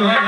मग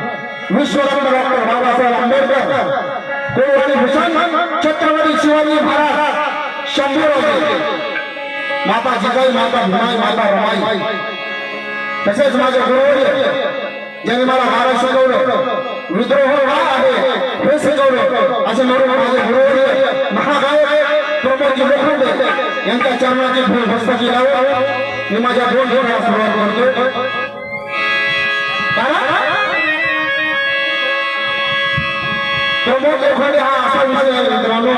विश्वरत्न डॉक्टर बाबासाहेब आंबेडकर कोवळी भूषण छत्रपती शिवाजी महाराज शंभर होते माता जिजाई माता भीमाई माता रमाई तसेच माझे गुरुवर्य ज्यांनी मला महाराज शिकवलं विद्रोह काय आहे हे शिकवलं असे म्हणून माझे गुरुवर्य महागायक प्रमोदजी लोखंडे यांच्या चरणाची फुल भस्ताची लावून मी माझ्या दोन दोन सुरुवात करतो कारण प्रमोद लोखंडे हा असा विषय आहे मित्रांनो.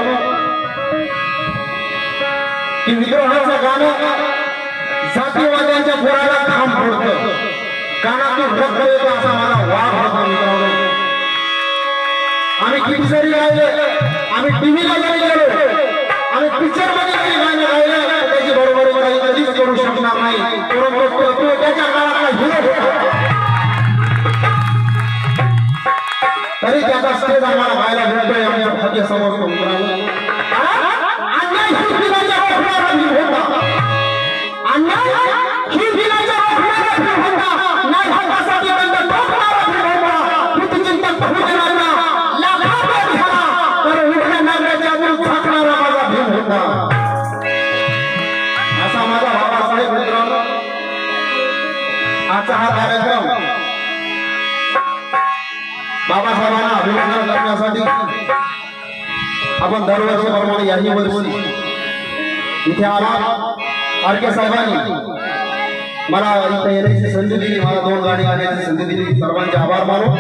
की विद्रोहाचं गाणं जातीवाद्यांच्या पुराला काम पडतं. कानातून रक्त येतो असा मला वाद होता मित्रांनो. आम्ही किती जरी गायले आम्ही टीव्हीला जरी गेलो आम्ही पिक्चरमध्ये जरी गाणं गायलं त्याची बरोबरी काही कधीच करू शकणार नाही. परंतु तो त्याच्या काळातला हिरो होता. तरी त्याचा स्टेज आम्हाला समोर संक्रांत माझा असा माझा बाबासाहेब मित्रांनो आजचा हा कार्यक्रम बाबासाहेबांना अभिनंदन करण्यासाठी आपण दरवर्षीप्रमाणे याही वर्षी इथे आला. आर के साहेबांनी मला इथे येण्याची संधी दिली. मला दोन गाडी गाण्याची संधी दिली. सर्वांचे आभार मानू.